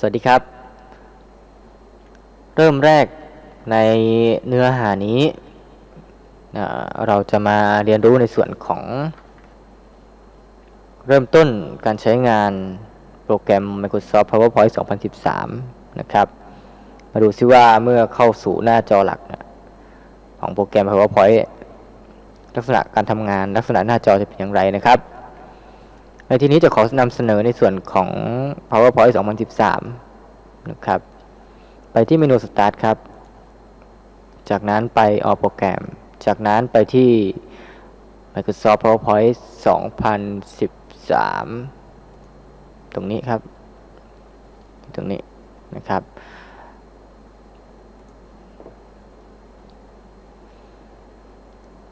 สวัสดีครับ เริ่มแรกในเนื้อหานี้ เราจะมาเรียนรู้ในส่วนของ เริ่มต้นการใช้งานโปรแกรม Microsoft PowerPoint 2013 นะครับ มาดูซิว่าเมื่อเข้าสู่หน้าจอหลัก ของโปรแกรม PowerPoint ลักษณะการทำงานลักษณะหน้าจอจะเป็นอย่างไรนะครับ ในที่นี้จะขอนำเสนอในส่วนของ PowerPoint 2013 นะครับ ไปที่เมนู Start ครับ จากนั้นไป All โปรแกรม จากนั้นไปที่ Microsoft PowerPoint 2013 ตรงนี้ครับ ตรงนี้นะครับ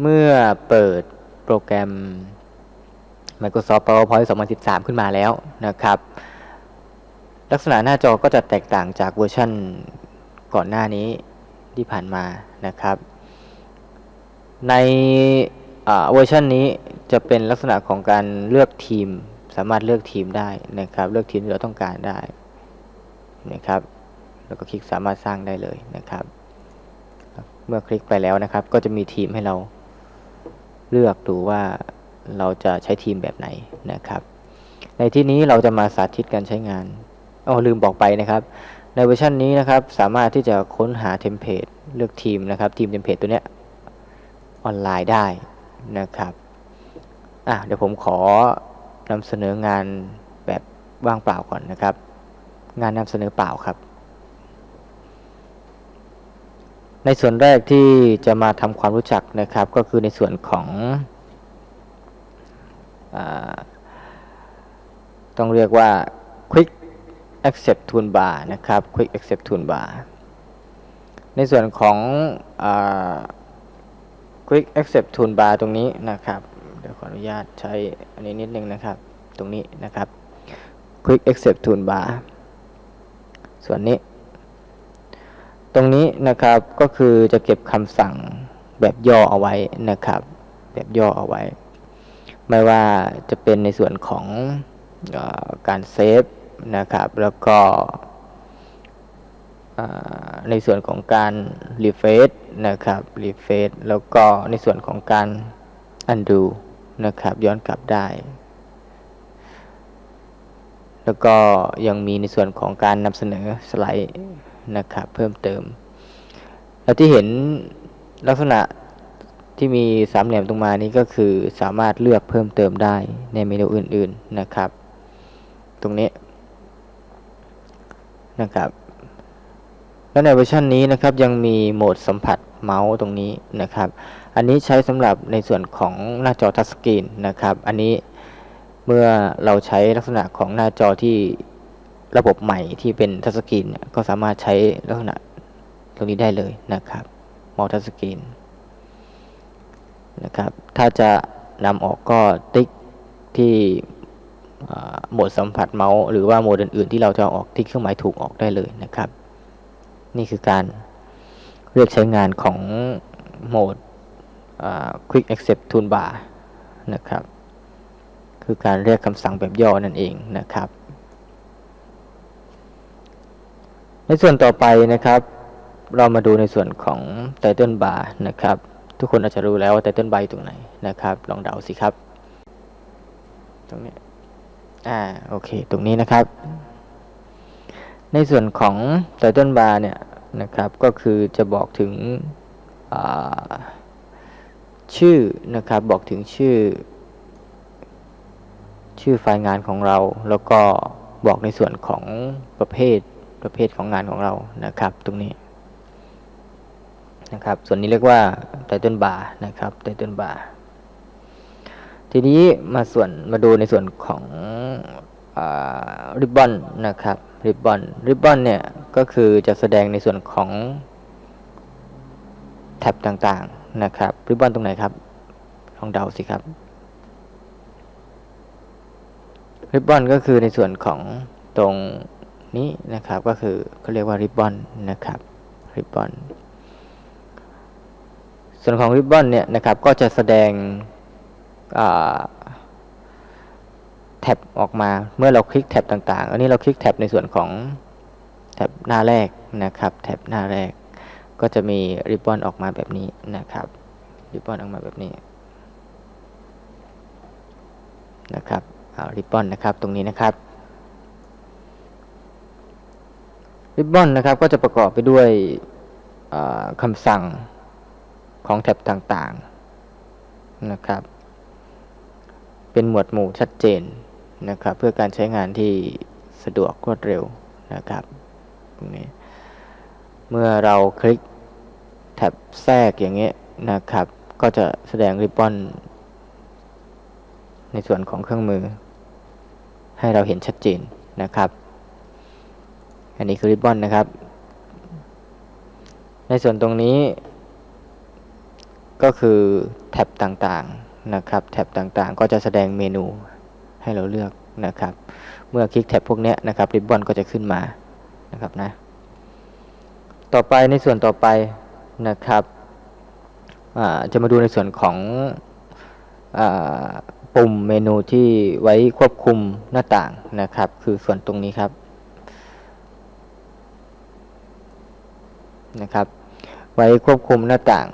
เมื่อเปิดโปรแกรม Microsoft PowerPoint 2013 ขึ้นมาแล้วนะครับ ลักษณะหน้าจอก็จะแตกต่างจากเวอร์ชันก่อนหน้านี้ที่ผ่านมานะครับ ในเวอร์ชันนี้จะเป็นลักษณะของการเลือกทีม สามารถเลือกทีมได้นะครับ เลือกทีมที่เราต้องการได้นะครับ แล้วก็คลิกสามารถสร้างได้เลยนะครับ เมื่อคลิกไปแล้วนะครับ ก็จะมีทีมให้เราเลือกดูว่า เราจะใช้ทีมแบบไหนนะครับ ในที่นี้เราจะมาสาธิตการใช้งานอ๋อลืมบอกไปนะครับ ในเวอร์ชันนี้นะครับ สามารถที่จะค้นหาเทมเพลตเลือกทีมนะครับ ทีมเทมเพลตตัวเนี้ยออนไลน์ได้นะครับอะเดี๋ยวผมขอนำเสนองานแบบว่างเปล่าก่อนนะครับ งานนำเสนอเปล่าครับ ในส่วนแรกที่จะมาทำความรู้จักนะครับ ก็คือในส่วนของ ต้องเรียกว่า Quick Accept Toolbar นะครับ Quick Accept Toolbar ในส่วนของอ Quick Accept Toolbar ตรงนี้นะครับ เดี๋ยวขออนุญาตใช้อันนี้นิดนึงนะครับ ตรงนี้นะครับ Quick Accept Toolbar ส่วนนี้ ตรงนี้นะครับก็คือจะเก็บคำสั่งแบบย่อเอาไว้นะครับ แบบย่อเอาไว้ ไม่ว่าจะเป็นในส่วนของอการเซฟนะครับ แล้วก็ในส่วนของการรีเฟซนะครับรีเฟซแล้วก็ในส่วนของการ undo นะครับย้อนกลับได้ แล้วก็ยังมีในส่วนของการนำเสนอสไลด์นะครับเพิ่มเติม แล้วที่เห็นลักษณะ ที่มีสามเหลี่ยมตรงมานี้ก็คือสามารถเลือกเพิ่มเติมได้ในเมนูอื่น ๆนะครับ ตรงนี้นะครับ และในเวอร์ชันนี้นะครับยังมีโหมดสัมผัสเมาส์ตรงนี้นะครับ อันนี้ใช้สำหรับในส่วนของหน้าจอทัชสกรีนนะครับ อันนี้เมื่อเราใช้ลักษณะของหน้าจอที่ระบบใหม่ที่เป็นทัชสกรีนก็สามารถใช้ลักษณะตรงนี้ได้เลยนะครับเมาส์ทัชสกรีน นะครับ ถ้าจะนำออกก็ติ๊กที่โหมดสัมผัสเมาส์หรือว่าโหมดอื่นๆ ที่เราจะเอาออกติ๊กเครื่องหมายถูกออกได้เลยนะครับ นี่คือการเลือกใช้งานของโหมด Quick Accept Toolbar นะครับ คือการเรียกคำสั่งแบบย่อนั่นเองนะครับ ในส่วนต่อไปนะครับ เรามาดูในส่วนของ Title Bar นะครับ ทุกคนอาจจะรู้แล้วว่า Title Bar อยู่ตรงไหนนะครับ ลองเดาสิครับ ตรงนี้ อ่า โอเค ตรงนี้นะครับ ในส่วนของ Title Bar เนี่ยนะครับ ก็คือจะบอกถึงชื่อนะครับ บอกถึงชื่อ ชื่อไฟล์งานของเรา แล้วก็บอกในส่วนของประเภทประเภทของงานของเรานะครับ ตรงนี้ นะครับ ส่วนนี้เรียกว่า Title Bar นะครับ Title Bar ทีนี้มาส่วนมาดูในส่วนของริบบอนนะครับริบบอนริบบอนเนี่ยก็คือจะแสดงในส่วนของแท็บต่างๆนะครับริบบอนตรงไหนครับลองเดาสิครับริบบอนก็คือในส่วนของตรงนี้นะครับก็คือเขาเรียกว่าริบบอนนะครับริบบอน ส่วนของริบบอนเนี่ยนะครับก็จะแสดงแท็บออกมาเมื่อเราคลิกแท็บต่างๆ อันนี้เราคลิกแท็บในส่วนของแท็บหน้าแรกนะครับแท็บหน้าแรกก็จะมีริบบอนออกมาแบบนี้นะครับริบบอนออกมาแบบนี้นะครับริบบอนนะครับตรงนี้นะครับริบบอนนะครับก็จะประกอบไปด้วยคำสั่ง ของแท็บต่างๆนะครับ เป็นหมวดหมู่ชัดเจนนะครับ เพื่อการใช้งานที่สะดวกรวดเร็วนะครับตรงนี้เมื่อเราคลิกแท็บแทรกอย่างเงี้ยนะครับ ก็จะแสดงริบบอนในส่วนของเครื่องมือ ให้เราเห็นชัดเจนนะครับ อันนี้คือริบบอนนะครับ ในส่วนตรงนี้ ก็คือแท็บต่างๆนะครับแท็บต่างๆ ก็จะแสดงเมนูให้เราเลือกนะครับ เมื่อคลิกแท็บพวกนี้นะครับริบบอนก็จะขึ้นมานะครับนะต่อไปในส่วนต่อไปนะครับจะมาดูในส่วนของปุ่มเมนูที่ไว้ควบคุมหน้าต่างนะครับ คือส่วนตรงนี้ครับนะครับ ไว้ควบคุมหน้าต่าง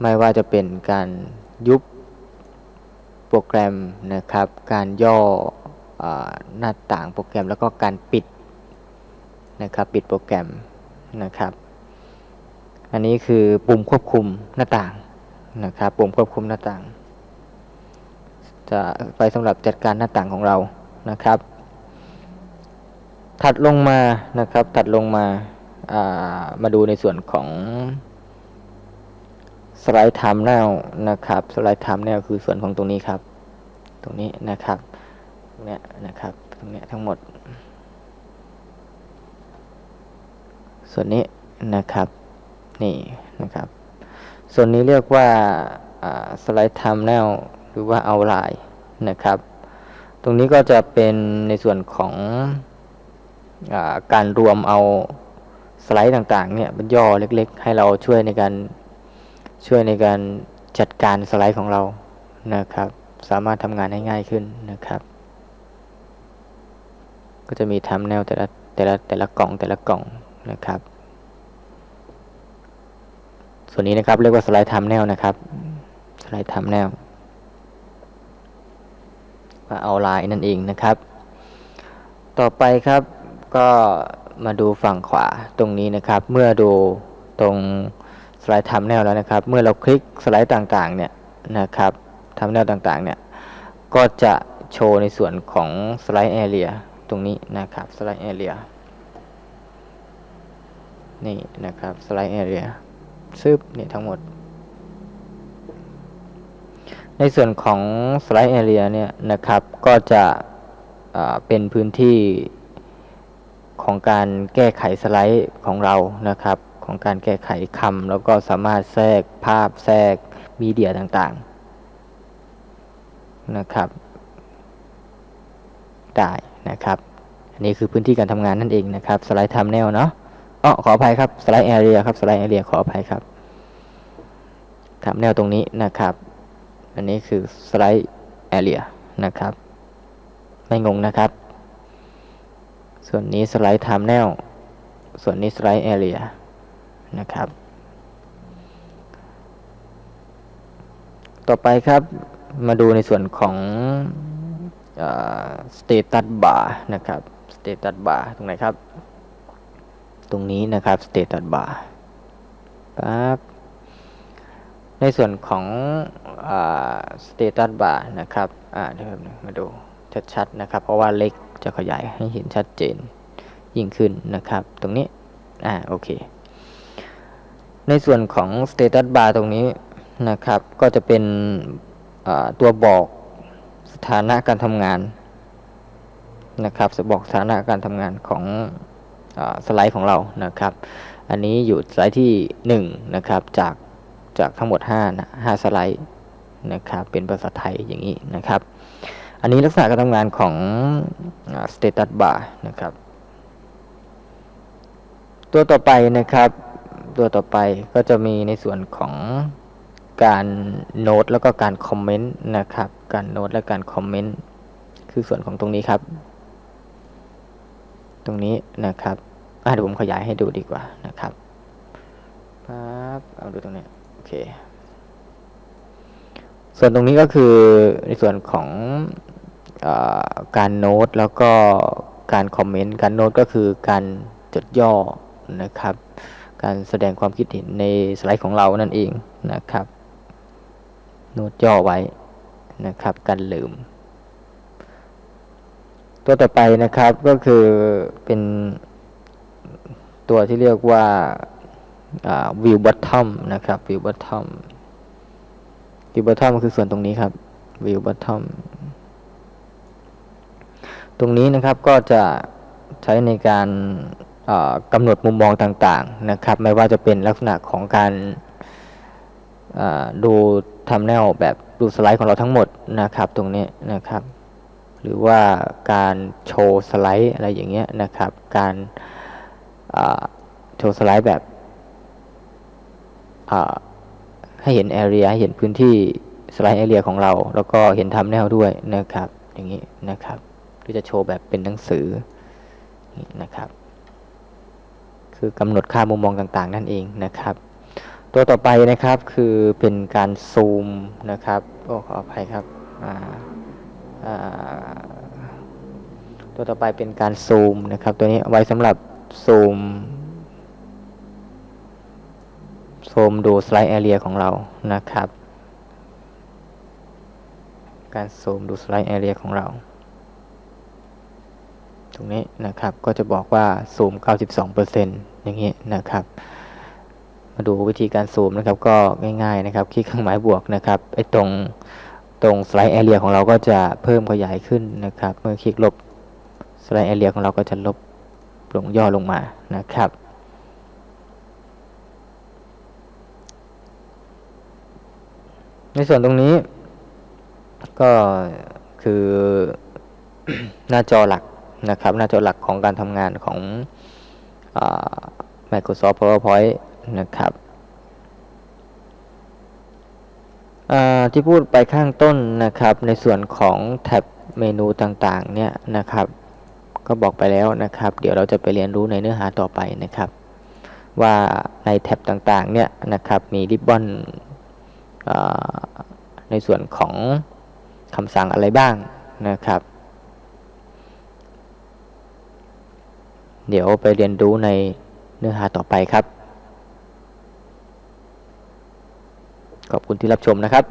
ไม่ว่าจะเป็นการยุบโปรแกรมนะครับ การย่ออหน้าต่างโปรแกรมแล้วก็การปิดนะครับปิดโปรแกรมนะครับ อันนี้คือปุ่มควบคุมหน้าต่างนะครับปุ่มควบคุมหน้าต่าง จะไปสำหรับจัดการหน้าต่างของเรานะครับ ถัดลงมานะครับถัดลงมาามาดูในส่วนของ สไลด์ไทม์แนวนะครับสไลด์ไทม์แนวคือส่วนของตรงนี้ครับ ตรงนี้นะครับตรงนี้นะครับตรงนี้ทั้งหมด ส่วนนี้นะครับนี่นะครับ ส่วนนี้เรียกว่าสไลด์ไทม์แนวหรือว่าเอาไลน์นะครับ ตรงนี้ก็จะเป็นในส่วนของอการรวมเอาสไลด์ต่างๆเนี่ยเป็นย่อเล็กๆ ให้เราช่วยในการ ช่วยในการจัดการสไลด์ของเรานะครับ สามารถทำงานให้ง่ายขึ้นนะครับ ก็จะมีทำแนวแต่ละแต่ละแต่ละกล่องแต่ละกล่องนะครับ ส่วนนี้นะครับเรียกว่าสไลด์ทำแนวนะครับ สไลด์ทำแนวมาเอาลายนั่นเองนะครับ ต่อไปครับก็มาดูฝั่งขวาตรงนี้นะครับ เมื่อดูตรง สไลด์ทำแนวแล้วนะครับ เมื่อเราคลิกสไลด์ต่างๆเนี่ยนะครับทำแนวต่างๆเนี่ยก็จะโชว์ในส่วนของสไลด์แอเรียตรงนี้นะครับสไลด์แอเรียนี่นะครับสไลด์แอเรียซึบเนี่ยทั้งหมด ในส่วนของสไลด์แอเรียเนี่ยนะครับก็จะเป็นพื้นที่ของการแก้ไขสไลด์ของเรานะครับ ของการแก้ไขคำแล้วก็สามารถแทรกภาพแทรกมีเดียต่างๆนะครับ ได้นะครับ อันนี้คือพื้นที่การทำงานนั่นเองนะครับสไลด์ทำแนวเนาะอ๋อขออภัยครับสไลด์แอเรียครับสไลด์แอเรียขออภัยครับทำแนวตรงนี้นะครับ อันนี้คือสไลด์แอเรียนะครับ ไม่งงนะครับ ส่วนนี้สไลด์ทม์แนวส่วนนี้สไลด์แอเรีย นะครับ ต่อไปครับมาดูในส่วนของสเตตัสบาร์นะครับสเตตัสบาร์ตรงไหนครับ ตรงนี้นะครับสเตตัสบาร์ปั๊บในส่วนของสเตตัสบาร์นะครับอ่าเดี๋ยวมาดูชัดๆนะครับ เพราะว่าเล็กจะขยายให้เห็นชัดเจนยิ่งขึ้นนะครับ ตรงนี้อ่าโอเค ในส่วนของ status bar ตรงนี้นะครับ ก็จะเป็นตัวบอกสถานะการทำงานนะครับบอกสถานะการทำงานของอสไลด์ของเรานะครับ อันนี้อยู่สไลด์ที่1นะครับจากจากทั้งหมด5นะ5สไลด์นะครับเป็นภาษาไทยอย่างนี้นะครับ อันนี้ลักษณะการทำงานของ status bar นะครับ ตัวต่อไปนะครับ ตัวต่อไปก็จะมีในส่วนของการโน้ตแล้วก็การคอมเมนต์นะครับ การโน้ตและการคอมเมนต์คือส่วนของตรงนี้ครับ ตรงนี้นะครับเดี๋ยวผมขยายให้ดูดีกว่านะครับปั๊บเอาดูตรงนี้โอเค ส่วนตรงนี้ก็คือในส่วนของอการโน้ตแล้วก็การคอมเมนต์ การโน้ตก็คือการจดย่อนะครับ การแสดงความคิดเห็นในสไลด์ของเรานั่นเองนะครับ โน้ตย่อไว้นะครับกันลืม ตัวต่อไปนะครับก็คือเป็นตัวที่เรียกว่า view bottom นะครับ view bottom view bottom คือส่วนตรงนี้ครับ view bottom ตรงนี้นะครับก็จะใช้ในการ กำหนดมุมมองต่างๆนะครับ ไม่ว่าจะเป็นลักษณะของการดูทำแนวแบบดูสไลด์ของเราทั้งหมดนะครับตรงนี้นะครับ หรือว่าการโชว์สไลด์อะไรอย่างเงี้ยนะครับ การโชว์สไลด์แบบให้เห็นแอเรียให้เห็นพื้นที่สไลด์แอเรียของเรา แล้วก็เห็นทำแนวด้วยนะครับ อย่างนี้นะครับที่จะโชว์แบบเป็นหนังสือนะครับ คือกำหนดค่ามุมมองต่างๆ นั่นเองนะครับ ตัวต่อไปนะครับคือเป็นการซูมนะครับโอ้ขออภัยครับตัวต่อไปเป็นการซูมนะครับ ตัวนี้ไว้สำหรับซูมซูมดูสไลด์แอเรียของเรานะครับ การซูมดูสไลด์แอเรียของเรา รงนี้นะครับ ก็จะบอกว่าซูม 92%อย่างนี้นะครับ มาดูวิธีการซูมนะครับ ก็ง่ายๆนะครับ คลิกเครื่องหมายบวกนะครับไอ้ตรงตรงสไลด์แอเรียของเราก็จะเพิ่มขยายขึ้นนะครับ เมื่อคลิกลบสไลด์แอเรียของเราก็จะลบลงย่อลงมานะครับ ในส่วนตรงนี้ ก็คือหน้าจอหลัก นะครับหน้าจอหลักของการทำงานของ Microsoft PowerPoint นะครับที่พูดไปข้างต้นนะครับ ในส่วนของแท็บเมนูต่างๆ เนี่ยนะครับ ก็บอกไปแล้วนะครับ เดี๋ยวเราจะไปเรียนรู้ในเนื้อหาต่อไปนะครับ ว่าในแท็บต่างๆ เนี่ยนะครับมีริบบอนในส่วนของคำสั่งอะไรบ้างนะครับ เดี๋ยวไปเรียนรู้ในเนื้อหาต่อไปครับ ขอบคุณที่รับชมนะครับ